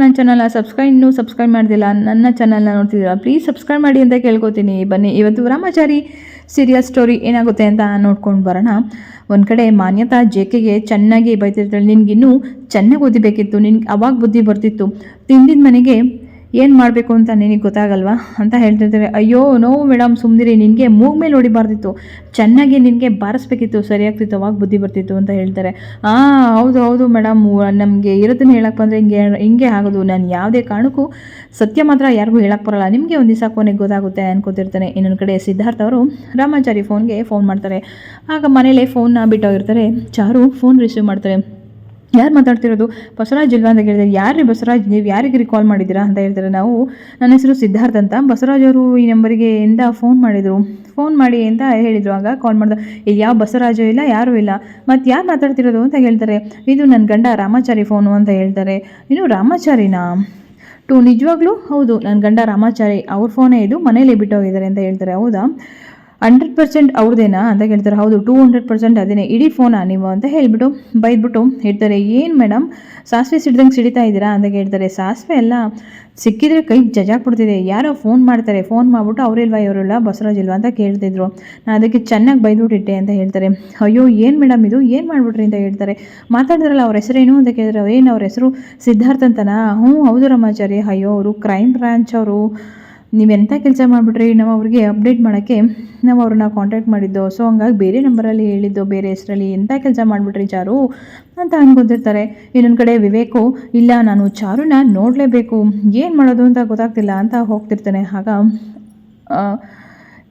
ನನ್ನ ಚಾನಲ್ನ ಸಬ್ಸ್ಕ್ರೈಬ್ ಇನ್ನೂ ಸಬ್ಸ್ಕ್ರೈಬ್ ಮಾಡಿದಿಲ್ಲ, ನನ್ನ ಚಾನಲ್ನ ನೋಡ್ತಿದ್ದೀರಾ? ಪ್ಲೀಸ್ ಸಬ್ಸ್ಕ್ರೈಬ್ ಮಾಡಿ ಅಂತ ಕೇಳ್ಕೊತೀನಿ. ಬನ್ನಿ, ಇವತ್ತು ರಾಮಾಚಾರಿ ಸೀರಿಯಲ್ ಸ್ಟೋರಿ ಏನಾಗುತ್ತೆ ಅಂತ ನೋಡ್ಕೊಂಡು ಬರೋಣ. ಒಂದು ಕಡೆ ಮಾನ್ಯತಾ ಜೆಕೆಗೆ ಚೆನ್ನಾಗಿ ಬೈತಿರ್ತಾಳೆ. ನಿನಗಿನ್ನೂ ಚೆನ್ನಾಗಿ ಓದಿಬೇಕಿತ್ತು. ನಿನ್ಗೆ ಅವಾಗ ಬುದ್ಧಿ ಬರ್ತಿತ್ತು. ತಿಂದಿದ ಮನೆಗೆ ಏನು ಮಾಡಬೇಕು ಅಂತ ನಿನಗೆ ಗೊತ್ತಾಗಲ್ವಾ? ಅಂತ ಹೇಳ್ತಿರ್ತಾರೆ, ಅಯ್ಯೋ, ನೋವು ಮೇಡಮ್ ಸುಮ್ಮನಿರಿ ನಿನಗೆ ಮೂಗ್ ಮೇಲೆ ಹೊಡಿಬಾರ್ದಿತ್ತು. ಚೆನ್ನಾಗಿ ನಿನಗೆ ಬಾರಿಸ್ಬೇಕಿತ್ತು ಸರಿಯಾಗ್ತಿತ್ತು ಅವಾಗ ಬುದ್ಧಿ ಬರ್ತಿತ್ತು, ಅಂತ ಹೇಳ್ತಾರೆ. ಹಾಂ ಹೌದು ಹೌದು ಮೇಡಮ್ ನಮಗೆ ಇರೋದನ್ನು ಹೇಳಕ್ಕೆ ಬಂದರೆ ಹಿಂಗೆ ಹಿಂಗೆ ಆಗೋದು. ನಾನು ಯಾವುದೇ ಕಾರಣಕ್ಕೂ ಸತ್ಯ ಮಾತ್ರ ಯಾರಿಗೂ ಹೇಳಕ್ಕೆ ಬರಲ್ಲ. ನಿಮಗೆ ಒಂದು ದಿವಸ ಕೊನೆಗೆ ಗೊತ್ತಾಗುತ್ತೆ, ಅನ್ಕೋತಿರ್ತಾನೆ. ಇನ್ನೊಂದು ಕಡೆ ಸಿದ್ಧಾರ್ಥ ಅವರು ರಾಮಾಚಾರಿ ಫೋನ್ಗೆ ಫೋನ್ ಮಾಡ್ತಾರೆ. ಆಗ ಮನೇಲೆ ಫೋನ್ನ ಬಿಟ್ಟೋಗಿರ್ತಾರೆ. ಚಾರು ಫೋನ್ ರಿಸೀವ್ ಮಾಡ್ತಾರೆ. ಯಾರು ಮಾತಾಡ್ತಿರೋದು? ಬಸವರಾಜ್ ಇಲ್ವಾ ಅಂತ ಕೇಳಿದ್ರೆ ಯಾರು ರೀ ಬಸವರಾಜ್? ನೀವು ಯಾರಿಗೆ ಕಾಲ್ ಮಾಡಿದ್ದೀರಾ ಅಂತ ಹೇಳ್ತಾರೆ. ನಾವು ನನ್ನ ಹೆಸರು ಸಿದ್ಧಾರ್ಥ ಅಂತ. ಬಸವರಾಜ್ ಅವರು ಈ ನಂಬರಿಗೆ ಎಂದ ಫೋನ್ ಮಾಡಿದರು. ಫೋನ್ ಮಾಡಿ ಅಂತ ಹೇಳಿದರು. ಆಗ ಕಾಲ್ ಮಾಡಿದ. ಇಲ್ಲಿ ಯಾವ ಬಸವರಾಜು ಇಲ್ಲ, ಯಾರೂ ಇಲ್ಲ. ಮತ್ತು ಯಾರು ಮಾತಾಡ್ತಿರೋದು ಅಂತ ಹೇಳ್ತಾರೆ. ಇದು ನನ್ನ ಗಂಡ ರಾಮಾಚಾರಿ ಫೋನು ಅಂತ ಹೇಳ್ತಾರೆ. ಇನ್ನು ರಾಮಾಚಾರಿನಾ? ಟು ನಿಜವಾಗ್ಲೂ? ಹೌದು ನನ್ನ ಗಂಡ ರಾಮಾಚಾರಿ. ಅವ್ರ ಫೋನೇ ಇದು ಮನೇಲಿ ಬಿಟ್ಟೋಗಿದ್ದಾರೆ ಅಂತ ಹೇಳ್ತಾರೆ. ಹೌದಾ? ಹಂಡ್ರೆಡ್ ಪರ್ಸೆಂಟ್ ಅವ್ರದ್ದೇನಾ ಅಂತ ಕೇಳ್ತಾರೆ. ಹೌದು, ಟೂ ಹಂಡ್ರೆಡ್ ಪರ್ಸೆಂಟ್ ಅದೇನೇ. ಇಡೀ ಫೋನಾ ನೀವು ಅಂತ ಹೇಳಿಬಿಟ್ಟು ಬೈದ್ಬಿಟ್ಟು ಹೇಳ್ತಾರೆ. ಏನು ಮೇಡಮ್ ಸಾಸಿವೆ ಸಿಡ್ದಂಗೆ ಸಿಡಿತಾ ಇದ್ದೀರಾ ಅಂತ ಕೇಳ್ತಾರೆ. ಸಾಸಿವೆ ಎಲ್ಲ ಸಿಕ್ಕಿದ್ರೆ ಕೈ ಜಜಾಕ್ಬಿಡ್ತಿದೆ ಯಾರೋ ಫೋನ್ ಮಾಡ್ತಾರೆ. ಫೋನ್ ಮಾಡ್ಬಿಟ್ಟು ಅವರಿಲ್ವಾ ಇವರಿಲ್ಲ ಬಸವರಾಜ್ ಇಲ್ವಾ ಅಂತ ಕೇಳ್ತಿದ್ರು. ನಾನು ಅದಕ್ಕೆ ಚೆನ್ನಾಗಿ ಬೈದ್ಬಿಟ್ಟಿಟ್ಟೆ ಅಂತ ಹೇಳ್ತಾರೆ. ಅಯ್ಯೋ, ಏನು ಮೇಡಮ್ ಇದು? ಏನು ಮಾಡ್ಬಿಟ್ರಿ ಅಂತ ಹೇಳ್ತಾರೆ. ಮಾತಾಡಿದ್ರಲ್ಲ ಅವ್ರ ಹೆಸರೇನು ಅಂತ ಕೇಳಿದ್ರೆ ಏನು ಅವ್ರ ಹೆಸರು? ಸಿದ್ಧಾರ್ಥ ಅಂತನಾ? ಹ್ಞೂ, ಹೌದು ರಮಾಚಾರಿ ಅಯ್ಯೋ, ಅವರು ಕ್ರೈಮ್ ಬ್ರಾಂಚ್ ಅವರು. ನೀವೆಂಥ ಕೆಲಸ ಮಾಡಿಬಿಟ್ರಿ? ನಾವು ಅವ್ರಿಗೆ ಅಪ್ಡೇಟ್ ಮಾಡೋಕ್ಕೆ ನಾವು ಅವ್ರನ್ನ ಕಾಂಟ್ಯಾಕ್ಟ್ ಮಾಡಿದ್ದೋ. ಸೊ ಹಂಗಾಗಿ ಬೇರೆ ನಂಬರಲ್ಲಿ ಹೇಳಿದ್ದು, ಬೇರೆ ಹೆಸರಲ್ಲಿ ಎಂಥ ಕೆಲಸ ಮಾಡಿಬಿಟ್ರಿ ಚಾರು ಅಂತ ಅನ್ಕೊತಿರ್ತಾರೆ ಇನ್ನೊಂದು ಕಡೆ ವಿವೇಕು, ಇಲ್ಲ, ನಾನು ಚಾರುನ ನೋಡಲೇಬೇಕು. ಏನು ಮಾಡೋದು ಅಂತ ಗೊತ್ತಾಗ್ತಿಲ್ಲ ಅಂತ ಹೋಗ್ತಿರ್ತಾನೆ. ಆಗ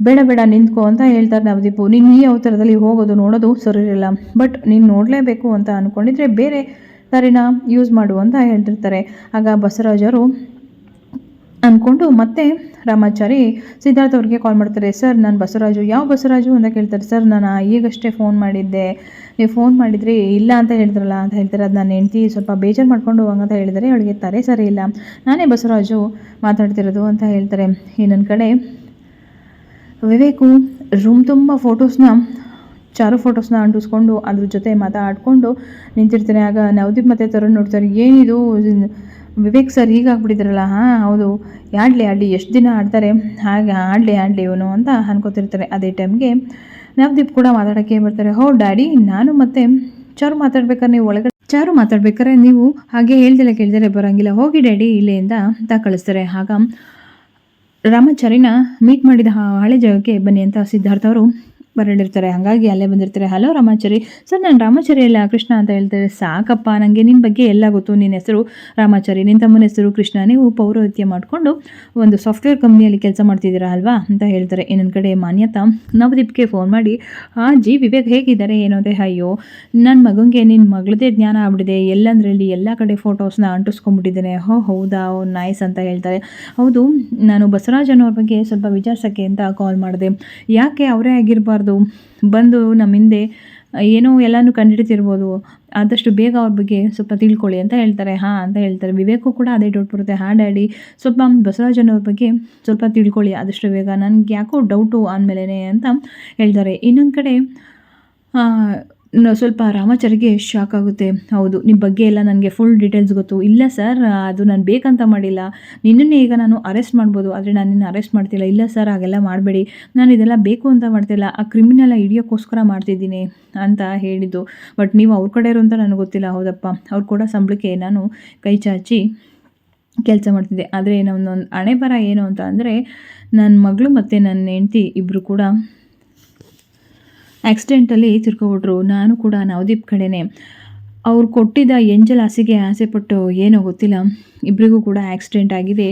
ಬೇಡ ಬೇಡ, ನಿಂತ್ಕೋ ಅಂತ ಹೇಳ್ತಾರೆ ನವದೀಪು. ನೀನು ಈ ಅವತಾರದಲ್ಲಿ ಹೋಗೋದು, ನೋಡೋದು ಸರಿ ಇರಲ್ಲ. ಬಟ್ ನೀನು ನೋಡಲೇಬೇಕು ಅಂತ ಅಂದ್ಕೊಂಡಿದ್ರೆ ಬೇರೆ ದಾರಿನ ಯೂಸ್ ಮಾಡು ಅಂತ ಹೇಳ್ತಿರ್ತಾರೆ. ಆಗ ಬಸವರಾಜರು ಅಂದ್ಕೊಂಡು ಮತ್ತೆ ರಾಮಾಚಾರಿ ಸಿದ್ಧಾರ್ಥ ಅವ್ರಿಗೆ ಕಾಲ್ ಮಾಡ್ತಾರೆ, ಸರ್, ನಾನು ಬಸವರಾಜು. ಯಾವ ಬಸವರಾಜು? ಅಂತ ಕೇಳ್ತಾರೆ, ಸರ್, ನಾನು ಈಗಷ್ಟೇ ಫೋನ್ ಮಾಡಿದ್ದೆ. ನೀವು ಫೋನ್ ಮಾಡಿದರೆ? ಇಲ್ಲ ಅಂತ ಹೇಳಿದ್ರಲ್ಲ ಅಂತ ಹೇಳ್ತಾರೆ. ಅದು ನನ್ನ ಹೆಂಡ್ತಿ, ಸ್ವಲ್ಪ ಬೇಜಾರು ಮಾಡ್ಕೊಂಡು ಹೋಗಂತ ಹೇಳಿದರೆ ಅವಳಿಗೆ ತಾರೆ ಸರಿ ಇಲ್ಲ. ನಾನೇ ಬಸವರಾಜು ಮಾತಾಡ್ತಿರೋದು ಅಂತ ಹೇಳ್ತಾರೆ. ಇನ್ನೊಂದು ಕಡೆ ವಿವೇಕು ರೂಮ್ ತುಂಬ ಫೋಟೋಸ್ನ ಚಾರು ಫೋಟೋಸ್ನ ಅಂಟಿಸ್ಕೊಂಡು ಅದ್ರ ಜೊತೆ ಮಾತಾಡ್ಕೊಂಡು ನಿಂತಿರ್ತಾನೆ. ಆಗ ನವದೀಪ್ ಮತ್ತೆ ತರುಣ್ ನೋಡ್ತಾರೆ, ಏನಿದು? ವಿವೇಕ್ ಸರ್ ಹೀಗಾಗ್ಬಿಟ್ಟಿದ್ರಲ್ಲ ಹಾಂ, ಹೌದು. ಆಡಲಿ ಆಡಲಿ ಎಷ್ಟು ದಿನ ಆಡ್ತಾರೆ? ಹಾಗೆ ಆಡಲಿ ಆಡಲಿ ಇವನು ಅಂತ ಅನ್ಕೋತಿರ್ತಾರೆ. ಅದೇ ಟೈಮ್ಗೆ ನವದೀಪ್ ಕೂಡ ಮಾತಾಡೋಕ್ಕೆ ಬರ್ತಾರೆ. ಹೋ, ಡ್ಯಾಡಿ, ನಾನು ಮತ್ತೆ ಚಾರು ಮಾತಾಡ್ಬೇಕಾದ್ರೆ ನೀವು ಒಳಗಡೆ ಚಾರು ಮಾತಾಡ್ಬೇಕಾದ್ರೆ ನೀವು ಹಾಗೆ ಹೇಳ್ದಿಲ್ಲ ಕೇಳ್ದಿಲ್ಲ ಬರೋಂಗಿಲ್ಲ. ಹೋಗಿ ಡ್ಯಾಡಿ ಇಲ್ಲಿಂದ ಅಂತ ಕಳಿಸ್ತಾರೆ. ಆಗ ರಾಮಾಚಾರಿನ ಮೀಟ್ ಮಾಡಿದ ಹಳೆ ಜಾಗಕ್ಕೆ ಬನ್ನಿ ಅಂತ ಸಿದ್ಧಾರ್ಥ ಅವರು ಬರಡಿರ್ತಾರೆ ಹಾಗಾಗಿ ಅಲ್ಲೇ ಬಂದಿರ್ತಾರೆ. ಹಲೋ ರಾಮಾಚಾರಿ, ಸರ್ ನಾನು ರಾಮಾಚಾರಿ ಅಲ್ಲ, ಕೃಷ್ಣ ಅಂತ ಹೇಳ್ತಾರೆ. ಸಾಕಪ್ಪ ನನಗೆ ನಿನ್ನ ಬಗ್ಗೆ ಎಲ್ಲ ಗೊತ್ತು. ನಿನ್ನ ಹೆಸರು ರಾಮಾಚಾರಿ ನಿನ್ನ ತಮ್ಮನ ಹೆಸರು ಕೃಷ್ಣ. ನೀವು ಪೌರೋಹಿತ್ಯ ಮಾಡಿಕೊಂಡು ಒಂದು ಸಾಫ್ಟ್ವೇರ್ ಕಂಪ್ನಿಯಲ್ಲಿ ಕೆಲಸ ಮಾಡ್ತಿದ್ದೀರಾ ಅಲ್ವಾ? ಅಂತ ಹೇಳ್ತಾರೆ. ಇನ್ನೊಂದು ಕಡೆ ಮಾನ್ಯತಾ, ನವದೀಪ್ಗೆ ಫೋನ್ ಮಾಡಿ ಆ ಜಿ ವಿವೇಕ್ ಹೇಗಿದ್ದಾರೆ? ಏನೋ ಅದೇ ಅಯ್ಯೋ ನನ್ನ ಮಗನಿಗೆ ನಿನ್ನ ಮಗಳದೇ ಜ್ಞಾನ ಆಗ್ಬಿಟ್ಟಿದೆ. ಎಲ್ಲಂದ್ರಲ್ಲಿ ಎಲ್ಲ ಕಡೆ ಫೋಟೋಸ್ನ ಅಂಟಿಸ್ಕೊಂಡ್ಬಿಟ್ಟಿದ್ದೇನೆ. ಹೋ, ಹೌದಾ? ಓ, ನೈಸ್ ಅಂತ ಹೇಳ್ತಾರೆ. ಹೌದು, ನಾನು ಬಸವರಾಜ್ ಬಗ್ಗೆ ಸ್ವಲ್ಪ ವಿಚಾರಿಸೋಕ್ಕೆ ಅಂತ ಕಾಲ್ ಮಾಡಿದೆ. ಯಾಕೆ ಅವರೇ ಆಗಿರಬಾರ್ದು? ಬಂದು ನಮ್ಮ ಹಿಂದೆ, ಏನೋ ಎಲ್ಲನೂ ಕಂಡಿಡ್ತಿರ್ಬೋದು. ಆದಷ್ಟು ಬೇಗ ಅವ್ರ ಬಗ್ಗೆ ಸ್ವಲ್ಪ ತಿಳ್ಕೊಳ್ಳಿ ಅಂತ ಹೇಳ್ತಾರೆ. ಹಾಂ ಅಂತ ಹೇಳ್ತಾರೆ. ವಿವೇಕು ಕೂಡ ಅದೇ ಡೌಟ್ ಬರುತ್ತೆ. ಹಾಂ ಡ್ಯಾಡಿ, ಸ್ವಲ್ಪ ಬಸವರಾಜನ್ ಅವ್ರ ಬಗ್ಗೆ ಸ್ವಲ್ಪ ತಿಳ್ಕೊಳ್ಳಿ. ಆದಷ್ಟು ಬೇಗ. ನನಗೆ ಯಾಕೋ ಡೌಟು ಅಂದಮೇಲೆ ಅಂತ ಹೇಳ್ತಾರೆ. ಇನ್ನೊಂದು ಕಡೆ ಸ್ವಲ್ಪ ರಾಮಾಚಾರಿಗೆ ಶಾಕ್ ಆಗುತ್ತೆ. ಹೌದು ನಿಮ್ಮ ಬಗ್ಗೆ ಎಲ್ಲ ನನಗೆ ಫುಲ್ ಡೀಟೇಲ್ಸ್ ಗೊತ್ತು. ಇಲ್ಲ ಸರ್ ಅದು ನಾನು ಬೇಕಂತ ಮಾಡಿಲ್ಲ. ನಿನ್ನನ್ನೇ ಈಗ ನಾನು ಅರೆಸ್ಟ್ ಮಾಡ್ಬೋದು, ಆದರೆ ನಾನು ನಿನ್ನ ಅರೆಸ್ಟ್ ಮಾಡ್ತಿಲ್ಲ. ಇಲ್ಲ ಸರ್ ಹಾಗೆಲ್ಲ ಮಾಡಬೇಡಿ. ನಾನು ಇದೆಲ್ಲ ಬೇಕು ಅಂತ ಮಾಡ್ತಿಲ್ಲ. ಆ ಕ್ರಿಮಿನಲ್ ಹಿಡಿಯೋಕ್ಕೋಸ್ಕರ ಮಾಡ್ತಿದ್ದೀನಿ ಅಂತ ಹೇಳಿದ್ದು. ಬಟ್ ನೀವು ಅವ್ರ ಕಡೆ ಅಂತ ನನಗೆ ಗೊತ್ತಿಲ್ಲ. ಹೌದಪ್ಪ, ಅವ್ರು ಕೂಡ ಸಂಬಳಕ್ಕೆ ನಾನು ಕೈ ಚಾಚಿ ಕೆಲಸ ಮಾಡ್ತಿದ್ದೆ. ಆದರೆ ನನ್ನೊಂದು ಹಣೆ ಬರ ಏನು ಅಂತ ಅಂದರೆ ನನ್ನ ಮಗಳು ಮತ್ತು ನನ್ನ ಹೆಂಡ್ತಿ ಇಬ್ಬರು ಕೂಡ ಆಕ್ಸಿಡೆಂಟಲ್ಲಿ ತಿರ್ಕೊಬಿಟ್ರು. ನಾನು ಕೂಡ ನವದೀಪ್ ಕಡೆನೇ. ಅವ್ರು ಕೊಟ್ಟಿದ್ದ ಎಂಜಲ್ ಹಾಸಿಗೆ ಆಸೆಪಟ್ಟು ಏನೋ ಗೊತ್ತಿಲ್ಲ. ಇಬ್ಬರಿಗೂ ಕೂಡ ಆಕ್ಸಿಡೆಂಟ್ ಆಗಿದೆ.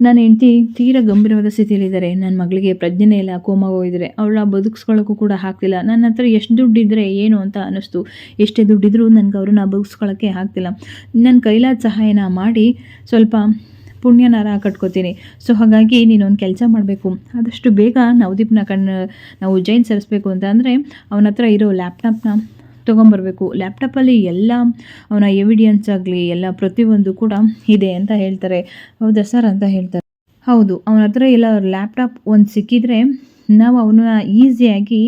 ನನ್ನ ಹೆಂಡ್ತಿ ತೀರಾ ಗಂಭೀರವಾದ ಸ್ಥಿತಿಯಲ್ಲಿದ್ದಾರೆ. ನನ್ನ ಮಗಳಿಗೆ ಪ್ರಜ್ಞೆನೇ ಇಲ್ಲ ಕೋಮ ಹೋಗಿದ್ದಾರೆ ಅವಳ ಬದುಕಿಸ್ಕೊಳ್ಳೋಕ್ಕೂ ಕೂಡ ಆಗ್ತಿಲ್ಲ. ನನ್ನ ಹತ್ರ ಎಷ್ಟು ದುಡ್ಡಿದ್ದರೆ ಏನು ಅಂತ ಅನ್ನಿಸ್ತು. ಎಷ್ಟೇ ದುಡ್ಡಿದ್ರೂ ನನಗೆ ಅವ್ರನ್ನ ಬದುಕಿಸ್ಕೊಳ್ಳೋಕ್ಕೆ ಆಗ್ತಿಲ್ಲ. ನನ್ನ ಕೈಲಾದ ಸಹಾಯನ ಮಾಡಿ ಸ್ವಲ್ಪ ಪುಣ್ಯನಾರ ಕಟ್ಕೋತೀನಿ. ಸೊ ಹಾಗಾಗಿ ನೀನೊಂದು ಕೆಲಸ ಮಾಡಬೇಕು. ಆದಷ್ಟು ಬೇಗ ನವದೀಪ್ನ ಕಣ್ಣು ನಾವು ಉಜ್ಜೈನ್ ಸರಿಸ್ಬೇಕು ಅಂತ ಅಂದರೆ ಅವನ ಹತ್ರ ಇರೋ ಲ್ಯಾಪ್ಟಾಪ್ನ ತೊಗೊಂಬರ್ಬೇಕು. ಲ್ಯಾಪ್ಟಾಪಲ್ಲಿ ಎಲ್ಲ ಅವನ ಎವಿಡಿಯನ್ಸ್ ಆಗಲಿ, ಎಲ್ಲ ಪ್ರತಿಯೊಂದು ಕೂಡ ಇದೆ ಅಂತ ಹೇಳ್ತಾರೆ. ಹೌದಾ ಸರ್ ಅಂತ ಹೇಳ್ತಾರೆ. ಹೌದು, ಅವನ ಹತ್ರ ಎಲ್ಲ ಲ್ಯಾಪ್ಟಾಪ್ ಒಂದು ಸಿಕ್ಕಿದ್ರೆ ನಾವು ಅವನ್ನ ಈಸಿಯಾಗಿ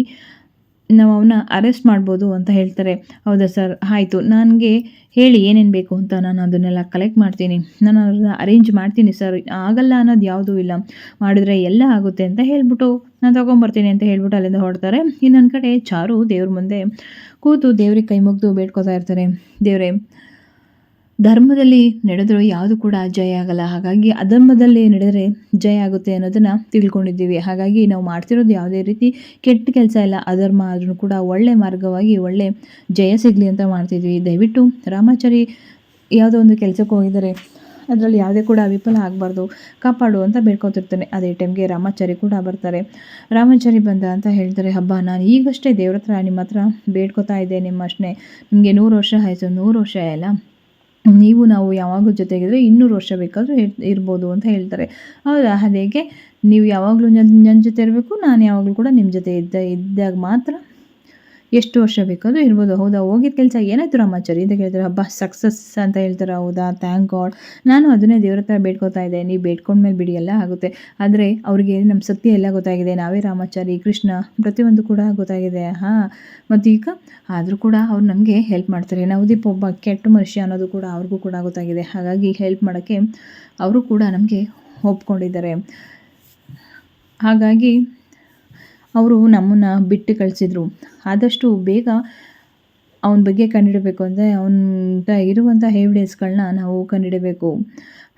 ನಾವು ಅವನ್ನ ಅರೆಸ್ಟ್ ಮಾಡ್ಬೋದು ಅಂತ ಹೇಳ್ತಾರೆ. ಹೌದಾ ಸರ್? ಆಯಿತು. ನನಗೆ ಹೇಳಿ ಏನೇನು ಬೇಕು ಅಂತ ನಾನು ಅದನ್ನೆಲ್ಲ ಕಲೆಕ್ಟ್ ಮಾಡ್ತೀನಿ. ನಾನು ಅದನ್ನ ಅರೇಂಜ್ ಮಾಡ್ತೀನಿ ಸರ್. ಆಗಲ್ಲ ಅನ್ನೋದು ಯಾವುದೂ ಇಲ್ಲ. ಮಾಡಿದರೆ ಎಲ್ಲ ಆಗುತ್ತೆ ಅಂತ ಹೇಳ್ಬಿಟ್ಟು ನಾನು ತೊಗೊಂಬರ್ತೀನಿ ಅಂತ ಹೇಳ್ಬಿಟ್ಟು ಅಲ್ಲಿಂದ ಹೊರಡ್ತಾರೆ. ಇನ್ನೊಂದು ಕಡೆ ಚಾರು ದೇವ್ರ ಮುಂದೆ ಕೂತು ದೇವ್ರಿಗೆ ಕೈ ಮುಗಿದು ಬೇಡ್ಕೋತಾ ಇರ್ತಾರೆ. ದೇವರೇ ಧರ್ಮದಲ್ಲಿ ನಡೆದರೂ ಯಾವುದು ಕೂಡ ಜಯ ಆಗಲ್ಲ. ಹಾಗಾಗಿ ಅಧರ್ಮದಲ್ಲಿ ನಡೆದರೆ ಜಯ ಆಗುತ್ತೆ ಅನ್ನೋದನ್ನು ತಿಳ್ಕೊಂಡಿದ್ದೀವಿ. ಹಾಗಾಗಿ ನಾವು ಮಾಡ್ತಿರೋದು ಯಾವುದೇ ರೀತಿ ಕೆಟ್ಟ ಕೆಲಸ ಇಲ್ಲ. ಅಧರ್ಮ ಆದರೂ ಕೂಡ ಒಳ್ಳೆ ಮಾರ್ಗವಾಗಿ ಒಳ್ಳೆ ಜಯ ಸಿಗಲಿ ಅಂತ ಮಾಡ್ತಿದ್ವಿ. ದಯವಿಟ್ಟು ರಾಮಾಚಾರಿ ಯಾವುದೋ ಒಂದು ಕೆಲಸಕ್ಕೆ ಹೋಗಿದರೆ ಅದರಲ್ಲಿ ಯಾವುದೇ ಕೂಡ ವಿಫಲ ಆಗಬಾರ್ದು. ಕಾಪಾಡು ಅಂತ ಬೇಡ್ಕೊತಿರ್ತಾನೆ. ಅದೇ ಟೈಮ್ಗೆ ರಾಮಾಚಾರಿ ಕೂಡ ಬರ್ತಾರೆ. ರಾಮಾಚಾರಿ ಬಂದ ಅಂತ ಹೇಳ್ತಾರೆ, ಹಬ್ಬ, ನಾನು ಈಗಷ್ಟೇ ದೇವ್ರ ಹತ್ರ ನಿಮ್ಮ ಹತ್ರ ಬೇಡ್ಕೊತಾ ಇದ್ದೆ ನಿಮ್ಮ ಅಷ್ಟೇ ನಿಮಗೆ ನೂರು ವರ್ಷ ಆಯಿತು. ನೂರು ವರ್ಷ ಎಲ್ಲ ನೀವು ನಾವು ಯಾವಾಗಲೂ ಜೊತೆಗಿದ್ರೆ ಇನ್ನೂರು ವರ್ಷ ಬೇಕಾದರೂ ಇರ್ಬೋದು ಅಂತ ಹೇಳ್ತಾರೆ. ಹೌದಾ? ಅದೇಗೆ ನೀವು ಯಾವಾಗಲೂ ನನ್ನ ಜೊತೆ ಇರಬೇಕು, ನಾನು ಯಾವಾಗಲೂ ಕೂಡ ನಿಮ್ಮ ಜೊತೆ ಇದ್ದ, ಇದ್ದಾಗ ಮಾತ್ರ ಎಷ್ಟು ವರ್ಷ ಬೇಕಾದರೂ ಇರ್ಬೋದು. ಹೌದಾ? ಹೋಗಿದ್ದ ಕೆಲಸ ಏನಾಯ್ತು ರಾಮಾಚಾರಿ? ಅಂತ ಕೇಳ್ತಾರೆ ಹಬ್ಬ ಸಕ್ಸಸ್ ಅಂತ ಹೇಳ್ತಾರೆ? ಹೌದಾ? ಥ್ಯಾಂಕ್ ಗಾಡ್ ನಾನು ಅದನ್ನೇ ದೇವ್ರ ಹತ್ರ ಬೇಡ್ಕೊತಾ ಇದ್ದೆ. ನೀವು ಬೇಡ್ಕೊಂಡ್ಮೇಲೆ ಬಿಡಿ, ಎಲ್ಲ ಆಗುತ್ತೆ. ಆದರೆ ಅವ್ರಿಗೆ ನಮ್ಮ ಸತ್ಯ ಎಲ್ಲ ಗೊತ್ತಾಗಿದೆ. ನಾವೇ ರಾಮಾಚಾರಿ, ಕೃಷ್ಣ, ಪ್ರತಿಯೊಂದು ಕೂಡ ಗೊತ್ತಾಗಿದೆ. ಹಾಂ. ಮತ್ತು ಈಗ ಆದರೂ ಕೂಡ ಅವ್ರು ನಮಗೆ ಹೆಲ್ಪ್ ಮಾಡ್ತಾರೆ. ನವದೀಪ್ ಒಬ್ಬ ಕೆಟ್ಟ ಮನುಷ್ಯ ಅನ್ನೋದು ಕೂಡ ಅವ್ರಿಗೂ ಕೂಡ ಗೊತ್ತಾಗಿದೆ. ಹಾಗಾಗಿ ಹೆಲ್ಪ್ ಮಾಡೋಕ್ಕೆ ಅವರು ಕೂಡ ನಮಗೆ ಒಪ್ಕೊಂಡಿದ್ದಾರೆ. ಹಾಗಾಗಿ ಅವರು ನಮ್ಮನ್ನು ಬಿಟ್ಟು ಕಳಿಸಿದ್ರು. ಆದಷ್ಟು ಬೇಗ ಅವನ ಬಗ್ಗೆ ಕಂಡುಹಿಡಬೇಕು ಅಂದರೆ ಅವನ ಇರುವಂಥ ಎವಿಡೆನ್ಸ್ಗಳನ್ನ ನಾವು ಕಂಡುಹಿಡಬೇಕು.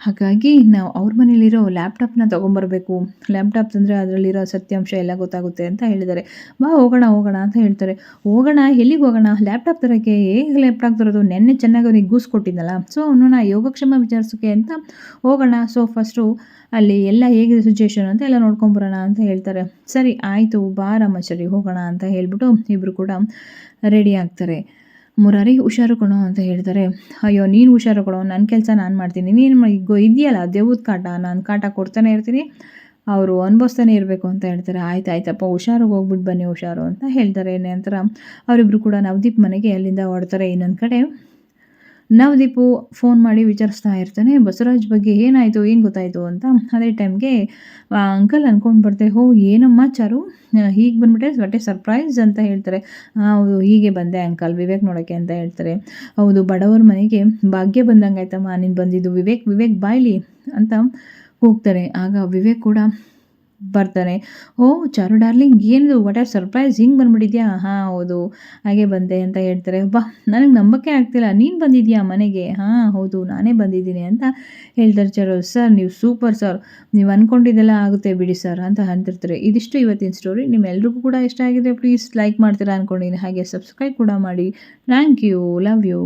ಹಾಗಾಗಿ ನಾವು ಅವ್ರ ಮನೇಲಿರೋ ಲ್ಯಾಪ್ಟಾಪ್ನ ತೊಗೊಂಬರ್ಬೇಕು. ಲ್ಯಾಪ್ಟಾಪ್ ತಂದರೆ ಅದರಲ್ಲಿರೋ ಸತ್ಯಾಂಶ ಎಲ್ಲ ಗೊತ್ತಾಗುತ್ತೆ ಅಂತ ಹೇಳಿದ್ದಾರೆ. ಬಾ ಹೋಗೋಣ ಹೋಗೋಣ ಅಂತ ಹೇಳ್ತಾರೆ. ಹೋಗೋಣ, ಎಲ್ಲಿಗೆ ಹೋಗೋಣ? ಲ್ಯಾಪ್ಟಾಪ್ ತರೋಕ್ಕೆ ಹೇಗೆ ಲ್ಯಾಪ್ಟಾಪ್ ತರೋದು? ನೆನ್ನೆ ಚೆನ್ನಾಗಿ ಅವ್ನಿಗೆ ಗೂಸ್ ಕೊಟ್ಟಿದ್ದಲ್ಲ ಸೊ ಅವನನ್ನ ಯೋಗಕ್ಷೇಮ ವಿಚಾರಿಸೋಕ್ಕೆ ಅಂತ ಹೋಗೋಣ. ಸೊ ಫಸ್ಟು ಅಲ್ಲಿ ಎಲ್ಲ ಹೇಗಿದೆ ಸಿಚುವೇಶನ್ ಅಂತ ಎಲ್ಲ ನೋಡ್ಕೊಂಬರೋಣ ಅಂತ ಹೇಳ್ತಾರೆ. ಸರಿ, ಆಯಿತು ಬಾರಮ್ಮ ಸರಿ ಹೋಗೋಣ ಅಂತ ಹೇಳ್ಬಿಟ್ಟು ಇಬ್ಬರು ಕೂಡ ರೆಡಿ ಆಗ್ತಾರೆ. ಮುರಾರಿ, ಹುಷಾರು ಕೊಡೋ ಅಂತ ಹೇಳ್ತಾರೆ. ಅಯ್ಯೋ, ನೀನು ಹುಷಾರು ಕೊಡೋ ನನ್ನ ಕೆಲಸ ನಾನು ಮಾಡ್ತೀನಿ. ನೀನು ಈಗ ಇದೆಯಲ್ಲ ದೇವದ ಕಾಟ, ನಾನು ಕಾಟ ಕೊಡ್ತಾನೆ ಇರ್ತೀನಿ. ಅವರು ಅನುಭವಿಸ್ತಾನೆ ಇರಬೇಕು ಅಂತ ಹೇಳ್ತಾರೆ. ಆಯ್ತು, ಆಯ್ತಪ್ಪ ಹುಷಾರಿಗೆ ಹೋಗ್ಬಿಟ್ಟು ಬನ್ನಿ, ಹುಷಾರು ಅಂತ ಹೇಳ್ತಾರೆ. ನಂತರ ಅವರಿಬ್ಬರು ಕೂಡ ನವದೀಪ್ ಮನೆಗೆ ಅಲ್ಲಿಂದ ಹೊಡ್ತಾರೆ ಇನ್ನೊಂದು ಕಡೆ ನವದೀಪು ಫೋನ್ ಮಾಡಿ ವಿಚಾರಿಸ್ತಾ ಇರ್ತಾನೆ, ಬಸವರಾಜ್ ಬಗ್ಗೆ ಏನಾಯಿತು, ಏನು ಗೊತ್ತಾಯಿತು ಅಂತ ಅದೇ ಟೈಮ್ಗೆ ಅಂಕಲ್ ಅಂದ್ಕೊಂಡು ಬರ್ತೆ, ಹೋ, ಏನಮ್ಮ ಚಾರು? ಹೀಗೆ ಬಂದ್ಬಿಟ್ಟೆ ಬಟ್ಟೆ ಸರ್ಪ್ರೈಸ್ ಅಂತ ಹೇಳ್ತಾರೆ. ಹೌದು, ಹೀಗೆ ಬಂದೆ ಅಂಕಲ್ ವಿವೇಕ್ ನೋಡೋಕ್ಕೆ ಅಂತ ಹೇಳ್ತಾರೆ. ಹೌದು, ಬಡವರ ಮನೆಗೆ ಭಾಗ್ಯ ಬಂದಂಗೆ ಆಯ್ತಮ್ಮ ನೀನು ಬಂದಿದ್ದು ವಿವೇಕ್ ವಿವೇಕ್ ಬಾಯ್ಲಿ? ಅಂತ ಹೋಗ್ತಾರೆ. ಆಗ ವಿವೇಕ್ ಕೂಡ ಬರ್ತಾನೆ, ಓ ಚಾರು ಡಾರ್ಲಿಂಗ್, ಏನಿದು ವಾಟ್ ಆರ್ ಸರ್ಪ್ರೈಸ್ ಹಿಂಗೆ ಬಂದ್ಬಿಟ್ಟಿದ್ಯಾ? ಹಾಂ, ಹೌದು, ಹಾಗೆ ಬಂದೆ, ಅಂತ ಹೇಳ್ತಾರೆ. ಬಾ, ನನಗೆ ನಂಬಕ್ಕೆ ಆಗ್ತಿಲ್ಲ, ನೀನು ಬಂದಿದ್ಯಾ ಮನೆಗೆ? ಹಾಂ, ಹೌದು, ನಾನೇ ಬಂದಿದ್ದೀನಿ, ಅಂತ ಹೇಳ್ತಾರೆ ಚಾರು. ಸರ್, ನೀವು ಸೂಪರ್ ಸರ್, ನೀವು ಅಂದ್ಕೊಂಡಿದ್ದೆಲ್ಲ ಆಗುತ್ತೆ ಬಿಡಿ ಸರ್, ಅಂತ ಅಂತಿರ್ತಾರೆ. ಇದಿಷ್ಟು ಇವತ್ತಿನ ಸ್ಟೋರಿ. ನಿಮ್ಮೆಲ್ಲರಿಗೂ ಕೂಡ ಇಷ್ಟ ಆಗಿದೆ ಪ್ಲೀಸ್ ಲೈಕ್ ಮಾಡ್ತೀರಾ ಅಂದ್ಕೊಂಡಿದ್ದೀನಿ ಹಾಗೆ ಸಬ್ಸ್ಕ್ರೈಬ್ ಕೂಡ ಮಾಡಿ. Thank you, love you.